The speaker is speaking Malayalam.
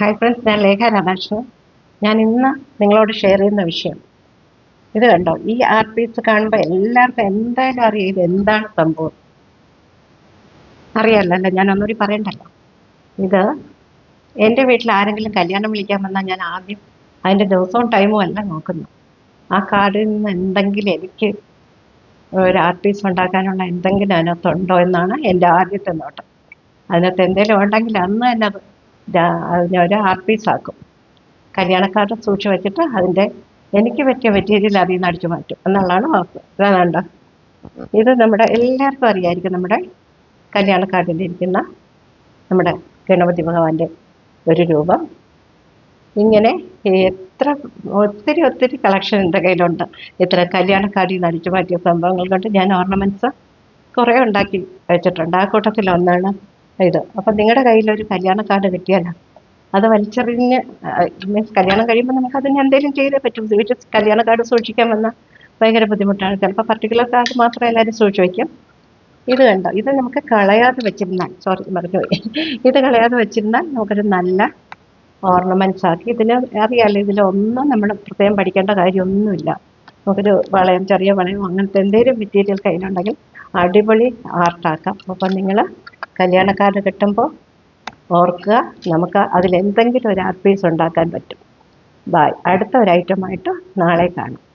ഹായ് ഫ്രണ്ട്സ് ഞാൻ ലേഖ രാധാകൃഷ്ണൻ. ഞാൻ ഇന്ന് നിങ്ങളോട് ഷെയർ ചെയ്യുന്ന വിഷയം. ഇത് കണ്ടോ? ഈ ആർട്ട് പീസ് കാണുമ്പോൾ എല്ലാവർക്കും എന്തായാലും അറിയാം ഇത് എന്താണ് സംഭവം. അറിയാമല്ലോ ഞാൻ ഒന്നുകൂടി പറയണ്ടല്ലോ. ഇത് എന്റെ വീട്ടിൽ ആരെങ്കിലും കല്യാണം വിളിക്കാൻ വന്നാൽ ഞാൻ ആദ്യം അതിന്റെ ദിവസവും ടൈമും അല്ല നോക്കുന്നു. ആ കാർഡിൽ നിന്ന് എന്തെങ്കിലും എനിക്ക് ഒരു ആർട്ട് പീസ് ഉണ്ടാക്കാനുള്ള എന്തെങ്കിലും അതിനകത്തുണ്ടോ എന്നാണ് എന്റെ ആദ്യത്തെ നോട്ടം. അതിനകത്ത് എന്തെങ്കിലും ഉണ്ടെങ്കിൽ അന്ന് തന്നെ അത് അതിനെ ഒരു ആർട്ട് പീസ് ആക്കും. കല്യാണക്കാരുടെ സൂക്ഷിച്ച് വെച്ചിട്ട് അതിന്റെ എനിക്ക് പറ്റിയ മെറ്റീരിയൽ അതിൽ നിന്ന് അടിച്ചു മാറ്റും. എന്നുള്ളതാണ് വാക്ക് ഇതാണ്ട് ഇത് നമ്മുടെ എല്ലാവർക്കും അറിയായിരിക്കും നമ്മുടെ കല്യാണക്കാർഡിൽ ഇരിക്കുന്ന നമ്മുടെ ഗണപതി ഭഗവാന്റെ ഒരു രൂപം. ഇങ്ങനെ എത്ര ഒത്തിരി ഒത്തിരി കളക്ഷൻ എന്റെ കയ്യിലുണ്ട്. ഇത്ര കല്യാണക്കാരിൽ നിന്ന് അടിച്ചു മാറ്റിയ സംഭവങ്ങൾ കൊണ്ട് ഞാൻ ഓർണമെന്റ്സ് കുറേ ഉണ്ടാക്കി വെച്ചിട്ടുണ്ട്. ആ കൂട്ടത്തിൽ ഒന്നാണ് ഇത്. അപ്പം നിങ്ങളുടെ കയ്യിലൊരു കല്യാണ കാർഡ് കിട്ടിയാലോ? അത് വലിച്ചെറിഞ്ഞ് മീൻസ് കല്യാണം കഴിയുമ്പോൾ നമുക്ക് അതിന് എന്തെങ്കിലും ചെയ്തേ പറ്റും. വീട്ടിൽ കല്യാണ കാർഡ് സൂക്ഷിക്കാൻ വന്നാൽ ഭയങ്കര ബുദ്ധിമുട്ടാണ്. ചിലപ്പോൾ പർട്ടിക്കുലർ കാർഡ് മാത്രം എല്ലാവരും സൂക്ഷിച്ച് വയ്ക്കും ഇത് കണ്ടോ? ഇത് നമുക്ക് കളയാതെ വെച്ചിരുന്നാൽ സോറി മറന്നുപോയി. ഇത് കളയാതെ വെച്ചിരുന്നാൽ നമുക്കൊരു നല്ല ഓർണമെന്റ്സ് ആക്കി. ഇതിന് അറിയാമല്ലോ ഇതിലൊന്നും നമ്മൾ പ്രത്യേകം പഠിക്കേണ്ട കാര്യമൊന്നുമില്ല. നമുക്കൊരു വളയം ചെറിയ വളയം അങ്ങനത്തെ എന്തെങ്കിലും മെറ്റീരിയൽ കയ്യിലുണ്ടെങ്കിൽ അടിപൊളി ആർട്ടാക്കാം അപ്പം നിങ്ങൾ കല്യാണക്കാർഡ് കിട്ടുമ്പോൾ ഓർക്കുക നമുക്ക് അതിൽ എന്തെങ്കിലും ഒരു പീസ് ഉണ്ടാക്കാൻ പറ്റും. ബായ് അടുത്ത ഒരു ഐറ്റമായിട്ട് നാളെ കാണാം.